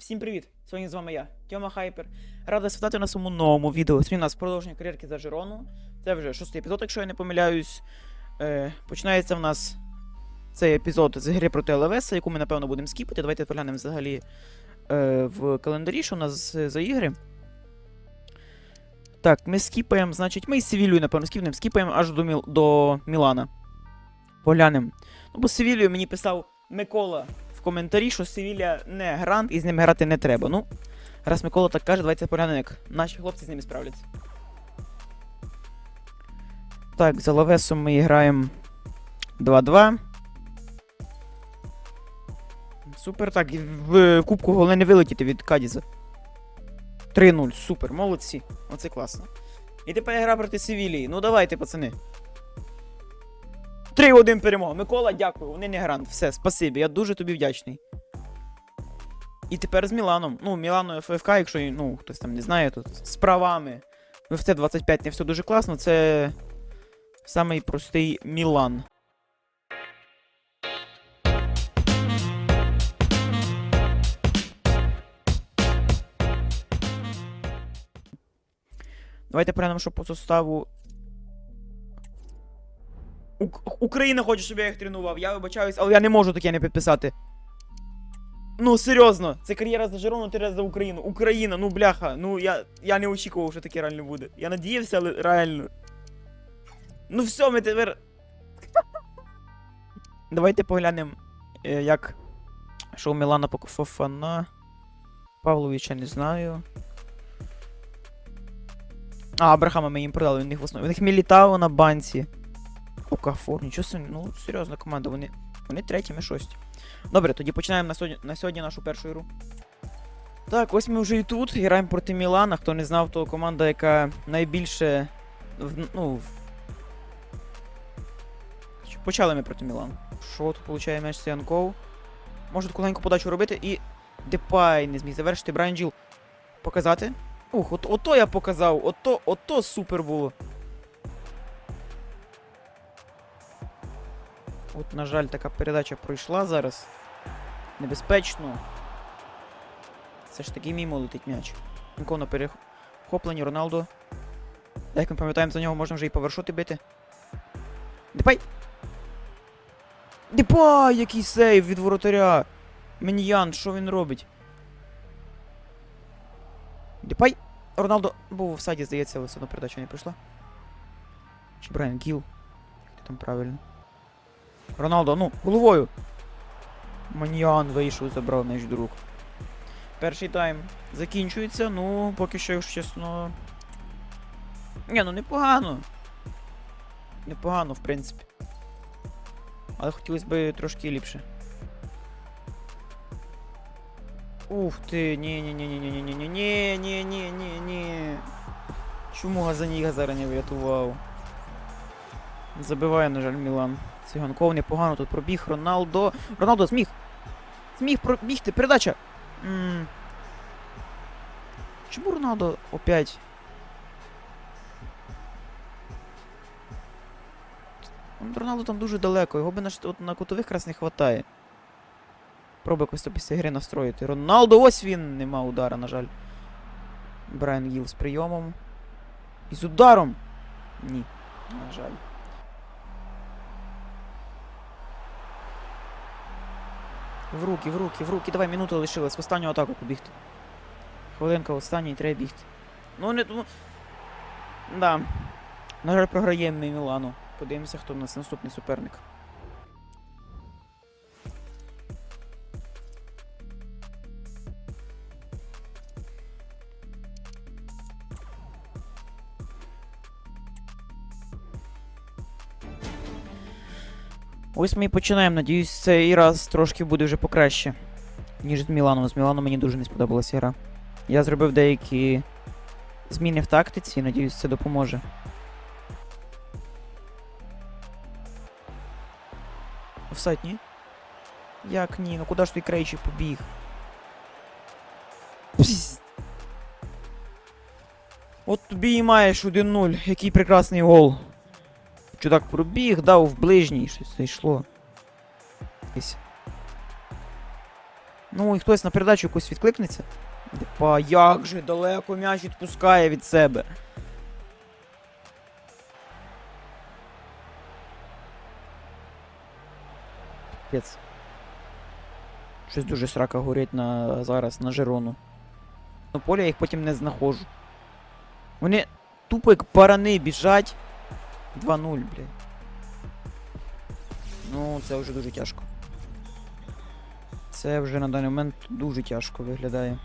Всім привіт! Сьогодні з вами я, Тьома Хайпер. Рада світати на своєму новому відео. Сьогодні у нас продовження кар'єрки за Жирону. Це вже шостий епізод, якщо я не помиляюсь. Е, починається в нас цей епізод з гри проти ЛВС, яку ми, напевно, будемо скіпати. Давайте поглянемо взагалі е, в календарі, що у нас е, за ігри. Так, ми скіпаємо, значить, ми із Севілію, напевно, скіпнемо, скіпаємо аж до, Міл... до Мілана. Поглянемо. Ну, бо Севілію мені писав Микола коментарі, що Севілля не грант і з ними грати не треба. Ну, раз Микола так каже, давайте поглянемо, як наші хлопці з ними справляться. Так, за Лавесом ми граємо 2-2. Супер, так, в кубку головне не вилетіти від Кадіза. 3-0, супер, молодці. Оце класно. І тепер гра проти Севілії. Ну давайте, пацани. 3-1 перемога. Микола, дякую, вони не грант. Все, спасибі, я дуже тобі вдячний. І тепер з Міланом. Ну, Мілану ФФК, якщо ну, хтось там не знає, тут з правами. В FC 25 не все дуже класно, це самий простий Мілан. Давайте поглянемо, що по составу. Ук- Україна хоче, щоб я їх тренував. Я вибачаюсь, але я не можу таке не підписати. Ну, серйозно, це кар'єра за Жирону, ти за Україну. Україна, ну бляха, ну я, я не очікував, що таке реально буде. Я надіявся, але реально. Ну все, ми тепер. Давайте поглянемо, е, як. Що у Мілана Фофана. Павловича не знаю. А, Абрахама ми їм продали, у них в основному. У них Мілітао на банці. Окафор, нічого собі, ну серйозна команда, вони. Вони треті, ми шості. Добре, тоді починаємо на сьогодні, на сьогодні нашу першу ігру. Так, ось ми вже і тут. Граємо проти Мілана. Хто не знав, то команда, яка найбільше. Ну. Почали ми проти Мілану. Що тут получає м'яч Сіанков? Може таку легеньку подачу робити і. Депай не зміг завершити. Брайан Джіл показати. Ух, от, ото я показав, ото, ото супер було. От, на жаль, така передача пройшла зараз. Небезпечно. Це ж таки мімо летить м'яч. Нікого на перехопленні Роналдо. Як ми пам'ятаємо, за нього можна вже і повершути бити. Депай! Депай! Який сейв від воротаря! Міньян, що він робить? Депай! Роналдо був в офсайді, здається, але все одно передача не прийшла. Чи Брайан Гіл? Як ти там правильно? Роналдо, ну, головою. Маньян вийшов, забрав м'яч до рук. Перший тайм закінчується, ну, поки що, якщо чесно. Ні, ну непогано. Непогано, в принципі. Але хотілося б трошки ліпше. Ух ти, ні ні ні ні ні ні ні ні ні ні ні ні ні Чому Газаніга зараз не врятував? Забиває, на жаль, Мілан. Циганков непогано тут пробіг. Роналдо. Роналдо зміг! Зміг пробігти. Передача! м Чому Роналдо опять? Он Роналдо там дуже далеко, його би на, от, на кутових якраз не хватає. Пробуй якось після гри настроїти. Роналдо, ось він! Нема удара, на жаль. Брайан Гіл з прийомом. І з ударом! Ні, на жаль. В руки, в руки, в руки. Давай, минута лишилась. В останню атаку побігти. Хвилинка останній, треба бігти. Ну не тому. Да. На жаль, програємо ми Мілану. Подивимося, хто в нас наступний суперник. Ось ми і починаємо. Надіюсь, цей раз трошки буде вже покраще, ніж з Міланом. З Міланом мені дуже не сподобалася гра. Я зробив деякі зміни в тактиці, надіюсь, це допоможе. Офсайд, ні? Як ні? Ну куди ж той крейчик побіг? От тобі і маєш 1-0. Який прекрасний гол. Чудак пробіг, дав в ближній, щось зайшло. Ну і хтось на передачу якусь відкликнеться. Па як же далеко м'яч відпускає від себе. Пець. Щось дуже срака горить на зараз на Жерону. На полі я їх потім не знаходжу. Вони тупо як барани біжать. 2-0, блядь. Ну, це вже дуже тяжко. Це вже на даний момент дуже тяжко виглядає.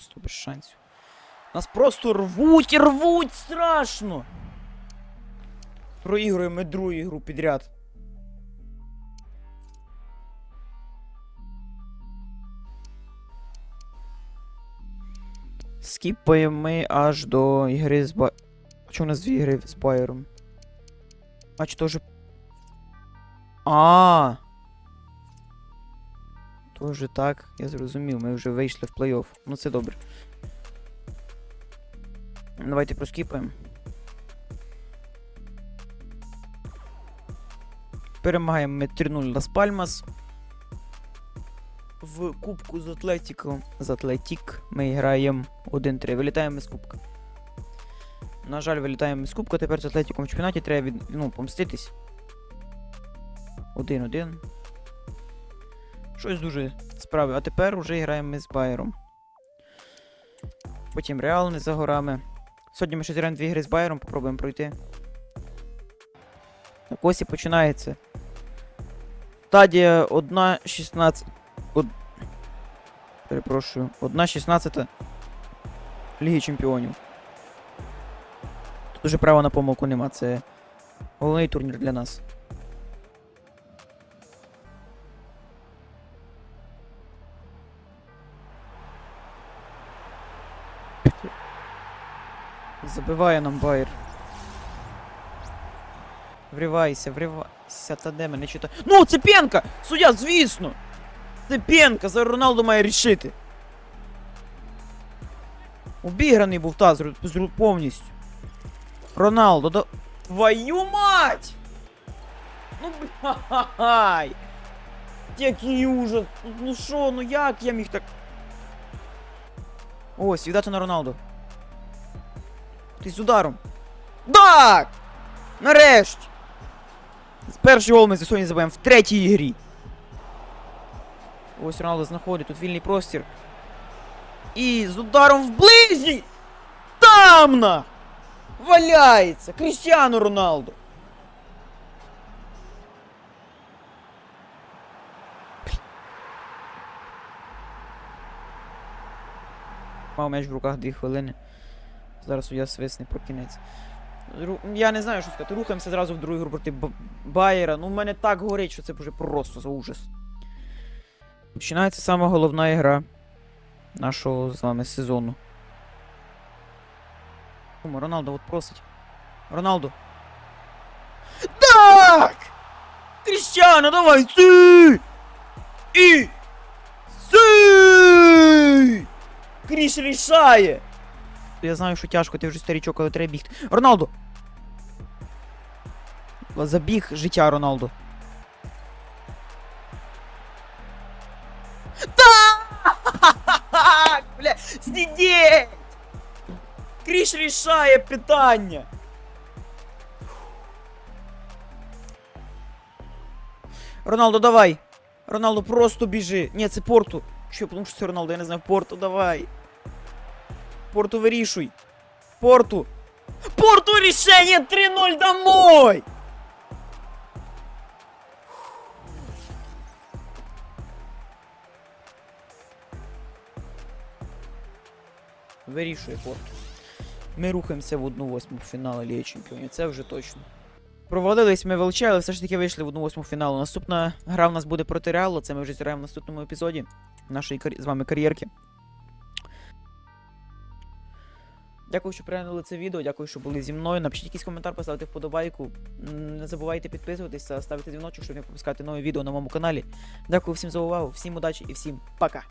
Просто без шансів. Нас просто рвуть рвуть страшно. Проігруємо другу ігру підряд. Скіпаємо ми аж до ігри з Ба... А чому у нас дві ігри з Байером? А чи тоже. А. Тоже так, я зрозумів, ми вже вийшли в плей-офф. Ну це добре. Давайте проскіпаємо. Перемагаємо ми 3-0 Лас Пальмас. В кубку з Атлетіко. З Атлетік ми граємо 1-3. Вилітаємо з кубка. На жаль, вилітаємо з кубка, тепер з Атлетіком в чемпіонаті треба від, ну, помститись. 1-1. Щось дуже справи. А тепер уже граємо ми з Байером. Потім Реал не за горами. Сьогодні ми ще зіграємо дві гри з Байером, попробуємо пройти. Так ось і починається. Стадія 1.16. Од... Перепрошую. 1.16 Ліги Чемпіонів. Тут уже права на помилку нема, це головний турнір для нас. Забиває нам Байер. Вривайся, вривайся, та де мене читає. Ну, це Пенка! Суддя, звісно! Це Пенка, за Роналду має рішити. Обіграний був та зру- зру- повністю. Роналдо, да... Твою мать! Ну блядь! Який ужас! Ну що, ну як я міг так. Ось, віддати на Роналду. Ти з ударом. Так! Нарешті! Перший гол ми за сьогодні забуваємо в третій ігрі. Ось Роналдо знаходить тут вільний простір. І з ударом в близі! Там на! Валяється! Крістіану Роналдо! Мав м'яч в руках 2 хвилини. Зараз суддя свисне про кінець. Я не знаю, що сказати. Рухаємося зразу в другу гру проти Байера. Ну, в мене так горить, що це вже просто за ужас. Починається сама головна ігра нашого з вами сезону. Роналдо от просить. Роналдо. Так! Кріщано, давай! Си! І! Си! Кріш рішає! Я знаю, що тяжко, ти вже старічок, але треба бігти. Роналдо! Забіг життя Роналдо. Так! Бля, сидіть! Кріш рішає питання. Роналдо, давай! Роналдо, просто біжи. Ні, це порту. Що, тому що це Роналдо, я не знаю. Порту, давай. Порту вирішуй. Порту. Порту рішення 3-0 домой! Вирішує Порту. Ми рухаємося в 1-8 фіналу Ліги Чемпіонів, це вже точно. Провалились ми в але все ж таки вийшли в 1-8 фіналу. Наступна гра в нас буде проти Реалу, це ми вже зіграємо в наступному епізоді нашої з вами кар'єрки. Дякую, що переглянули це відео, дякую, що були зі мною. Напишіть якийсь коментар, поставте вподобайку. Не забувайте підписуватися, ставити дзвіночок, щоб не пропускати нові відео на моєму каналі. Дякую всім за увагу, всім удачі і всім пока!